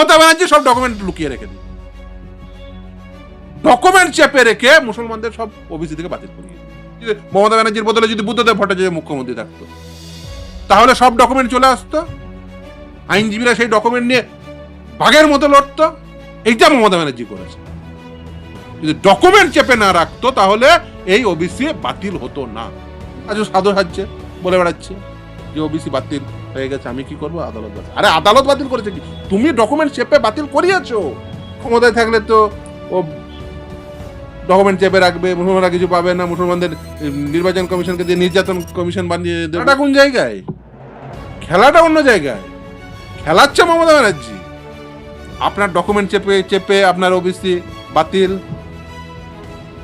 মমতা ব্যানার্জি সব ডকুমেন্ট লুকিয়ে রেখে দিল ডকুমেন্ট চেপে রেখে মুসলমানদের সব ওবিসি থেকে বাতিল করিয়ে। মমতা ব্যানার্জির বদলে যদি বুদ্ধদেব ভট্টাচার্য মুখ্যমন্ত্রী থাকতো, তাহলে সব ডকুমেন্ট চলে আসতো। আইনজীবীরা সেই ডকুমেন্ট নিয়ে বাঘের মতো লড়তো। এইটা মমতা ব্যানার্জি করেছে। যদি ডকুমেন্ট চেপে না রাখতো, তাহলে এই ওবিসি বাতিল হতো না। আজ সাধু হাজছে বলে বেড়াচ্ছে যে ওবিসি বাতিল হয়ে গেছে, আমি কি করব? আদালত বাতিল। আরে, আদালত বাতিল করেছে কি? তুমি ডকুমেন্ট চেপে বাতিল করিয়েছো? ক্ষমতায় থাকলে তো ও ডকুমেন্ট চেপে রাখবে, মুসলমানরা কিছু পাবে না, মুসলমানদের নির্বাচন কমিশনকে দিয়ে নির্যাতন কমিশন বানিয়ে দেবে। এটা কোন জায়গায়? খেলাটা অন্য জায়গায়। খেলাচ্ছে মমতা ব্যানার্জি। আপনার ডকুমেন্ট চেপে চেপে আপনার ওবিসি বাতিল।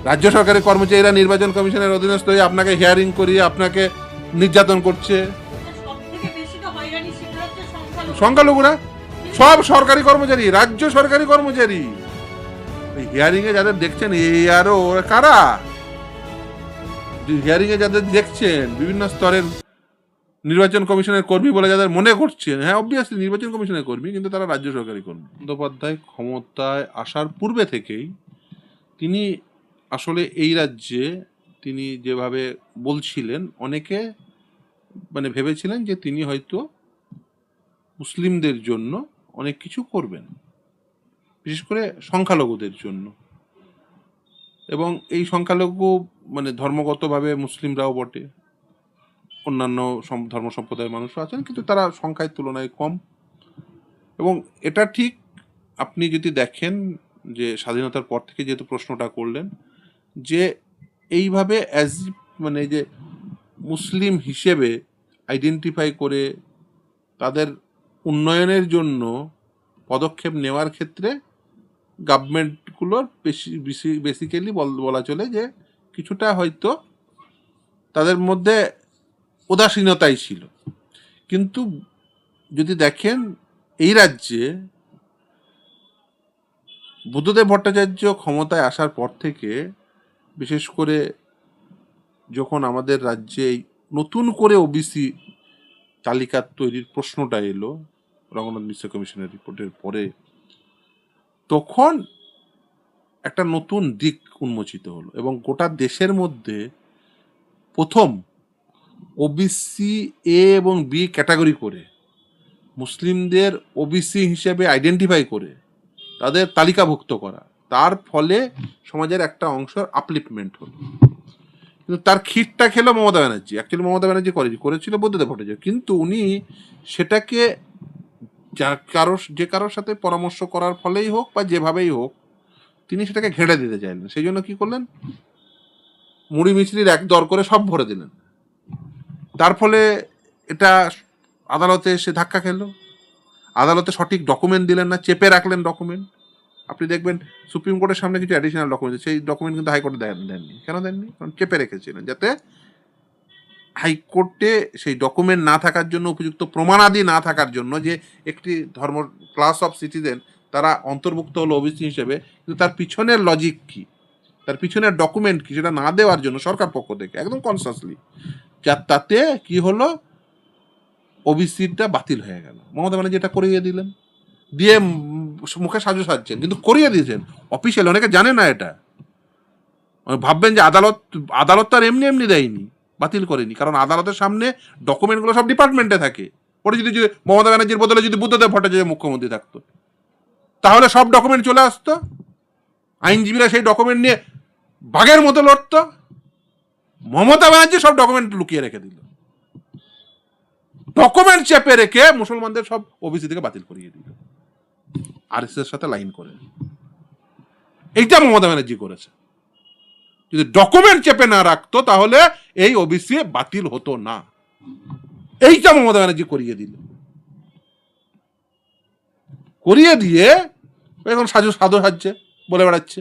রাজ্য সরকারের কর্মচারীরা নির্বাচন কমিশনের অধীনস্থ হয়ে আপনাকে হিয়ারিং করিয়ে আপনাকে নির্যাতন করছে। সংখ্যালঘুরা? সব সরকারি কর্মচারী, রাজ্য সরকারি কর্মচারী। হিয়ারিং এ যাদের দেখছেন এই আরও ওরা কারা? এ যাদের দেখছেন, বিভিন্ন স্তরের নির্বাচন কমিশনের কর্মী বলে যাদের মনে করছেন হ্যাঁ অবভিয়াসলি নির্বাচন কমিশনের কর্মী, কিন্তু তারা রাজ্য সরকারি কর্মী। বন্দ্যোপাধ্যায় ক্ষমতায় আসার পূর্বে থেকেই তিনি আসলে এই রাজ্যে তিনি যেভাবে বলছিলেন, অনেকে মানে ভেবেছিলেন যে তিনি হয়তো মুসলিমদের জন্য অনেক কিছু করবেন। বিশেষ করে সংখ্যালঘুদের জন্য। এবং এই সংখ্যালঘু মানে ধর্মগতভাবে মুসলিমরাও বটে। অন্যান্য ধর্ম সম্প্রদায়ের মানুষও আছেন, কিন্তু তারা সংখ্যায় তুলনায় কম। এবং এটা ঠিক আপনি যদি দেখেন যে স্বাধীনতার পর থেকে যেহেতু প্রশ্নটা করলেন, যে এইভাবে অ্যাজ মানে যে মুসলিম হিসেবে আইডেন্টিফাই করে তাদের উন্নয়নের জন্য পদক্ষেপ নেওয়ার ক্ষেত্রে গভর্নমেন্টগুলোর বেশি বেশি বেসিক্যালি বলা চলে যে কিছুটা হয়তো তাদের মধ্যে উদাসীনতাই ছিল। কিন্তু যদি দেখেন এই রাজ্যে বুদ্ধদেব ভট্টাচার্য ক্ষমতায় আসার পর থেকে, বিশেষ করে যখন আমাদের রাজ্যে নতুন করে ওবিসি তালিকা তৈরির প্রশ্নটা এলো রঙ্গনাথ মিশ্র কমিশনের রিপোর্টের পরে তখন একটা নতুন দিক উন্মোচিত হলো এবং গোটা দেশের মধ্যে প্রথম ওবিসি এ এবং বি ক্যাটাগরি করে মুসলিমদের ওবিসি হিসেবে আইডেন্টিফাই করে তাদের তালিকাভুক্ত করা। তার ফলে সমাজের একটা অংশের আপলিফমেন্ট হলো। কিন্তু তার খিটটা খেলো মমতা ব্যানার্জি। অ্যাকচুয়ালি মমতা ব্যানার্জি করেছিল বুদ্ধদেব ভট্টাচার্য। কিন্তু উনি সেটাকে যা কারোর, যে কারোর সাথে পরামর্শ করার ফলেই হোক বা যেভাবেই হোক, তিনি সেটাকে ঘেড়ে দিতে চাইলেন। সেই জন্য কি করলেন? মুড়ি মিছরির এক দর করে সব ভরে দিলেন। তার ফলে এটা আদালতে এসে ধাক্কা খেল। আদালতে সঠিক ডকুমেন্ট দিলেন না, চেপে রাখলেন ডকুমেন্ট। আপনি দেখবেন সুপ্রিম কোর্টের সামনে কিছু অ্যাডিশনাল ডকুমেন্ট সেই ডকুমেন্ট কিন্তু হাইকোর্টে দেন, দেননি। কেন দেননি? কারণ চেপে রেখেছিলেন যাতে হাইকোর্টে সেই ডকুমেন্ট না থাকার জন্য, উপযুক্ত প্রমাণাদি না থাকার জন্য যে একটি ধর্ম ক্লাস অফ সিটিজেন তারা অন্তর্ভুক্ত হলো ওবিসি হিসেবে, কিন্তু তার পিছনের লজিক কি? তার পিছনের ডকুমেন্ট কি? সেটা না দেওয়ার জন্য সরকার পক্ষ থেকে, একদম কনসাসলি যা তাতে কি হলো? ওবিসিটা বাতিল হয়ে গেল। মমতা ব্যানার্জি এটা করিয়ে দিলেন। দিয়ে মুখে সাজু সাজছেন, কিন্তু করিয়ে দিয়েছেন। অফিসিয়াল অনেকে জানে না এটা। ভাববেন যে আদালত আদালত তো আর এমনি এমনি দেয়নি। বাতিল করেনি। কারণ আদালতের সামনে ডকুমেন্টগুলো সব ডিপার্টমেন্টে থাকে। পরে যদি যদি মমতা ব্যানার্জির বদলে যদি বুদ্ধদেব ভট্টাচার্য মুখ্যমন্ত্রী থাকতো। তাহলে সব ডকুমেন্ট চলে আসতো। আইনজীবীরা সেই ডকুমেন্ট নিয়ে বাঘের মতো লড়তো। মমতা ব্যানার্জি সব ডকুমেন্ট লুকিয়ে রেখে দিল। ডকুমেন্ট চেপে রেখে মুসলমানদের সব ওবিসি থেকে বাতিল করিয়ে দিল। আর এর সাথে লাইন করে এইটা মমতা ব্যানার্জি করেছে। যদি ডকুমেন্ট চেপে না রাখতো, তাহলে এই ওবিসি বাতিল হতো না। এইটা মমতা ব্যানার্জি করিয়ে দিল। করিয়ে দিয়ে এখন সাজু সাধু সাজছে বলে বেড়াচ্ছে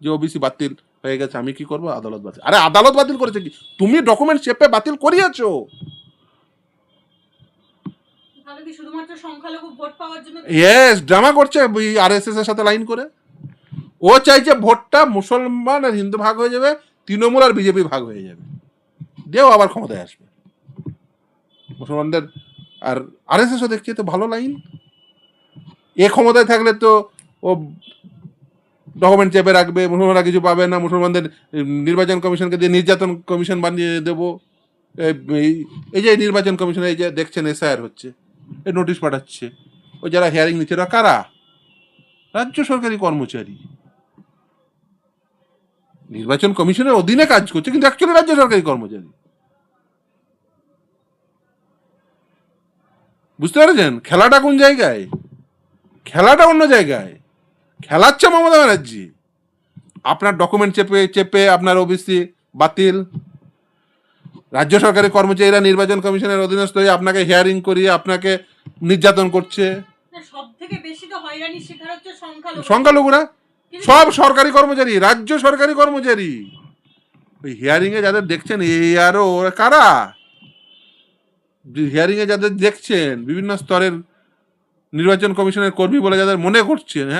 যে ওবিসি বাতিল হয়ে গেছে আমি কি করব? আদালত বাতিল। আরে আদালত বাতিল করেছে কি? তুমি ডকুমেন্ট চেপে বাতিল করিয়েছো। ইয়েস ড্রামা করছে আর এস এর সাথে লাইন করে। ও চাইছে ভোটটা মুসলমান আর হিন্দু ভাগ হয়ে যাবে তৃণমূল আর বিজেপি ভাগ হয়ে যাবে। দিয়েও আবার ক্ষমতায় আসবে। মুসলমানদের আর আর এস এসও দেখছি তো ভালো লাইন। এ ক্ষমতায় থাকলে তো ও ডকুমেন্ট চেপে রাখবে, মুসলমানরা কিছু পাবে না, মুসলমানদের নির্বাচন কমিশনকে দিয়ে নির্যাতন কমিশন বানিয়ে দেবো। এই যে নির্বাচন কমিশন, এই যে দেখছেন এসআইআর হচ্ছে এ নোটিশ পাঠাচ্ছে। ও যারা হিয়ারিং নিচ্ছে, ওরা কারা? রাজ্য সরকারি কর্মচারী। নির্বাচন কমিশনের অধীনে কাজ করছে, কিন্তু অ্যাকচুয়ালি রাজ্য সরকারি কর্মচারী। বুঝতে পেরেছেন? খেলাটা কোন জায়গায়? খেলাটা অন্য জায়গায়। খেলাচ্ছে মমতা ব্যানার্জি। আপনার ডকুমেন্ট চেপে চেপে আপনার ওবিসি বাতিল। রাজ্য সরকারি কর্মচারীরা নির্বাচন কমিশনের অধীনস্থ হয়ে আপনাকে হিয়ারিং করিয়ে আপনাকে নির্যাতন করছে। সংখ্যালঘুরা। সব সরকারি কর্মচারী রাজ্য সরকারি কর্মচারী। ওই হিয়ারিং এ যাদের দেখছেন এই আরও ওরা কারা? হিয়ারিং এ যাদের দেখছেন বিভিন্ন স্তরের নির্বাচন কমিশনের কর্মী বলে যাদের মনে করছেন হ্যাঁ।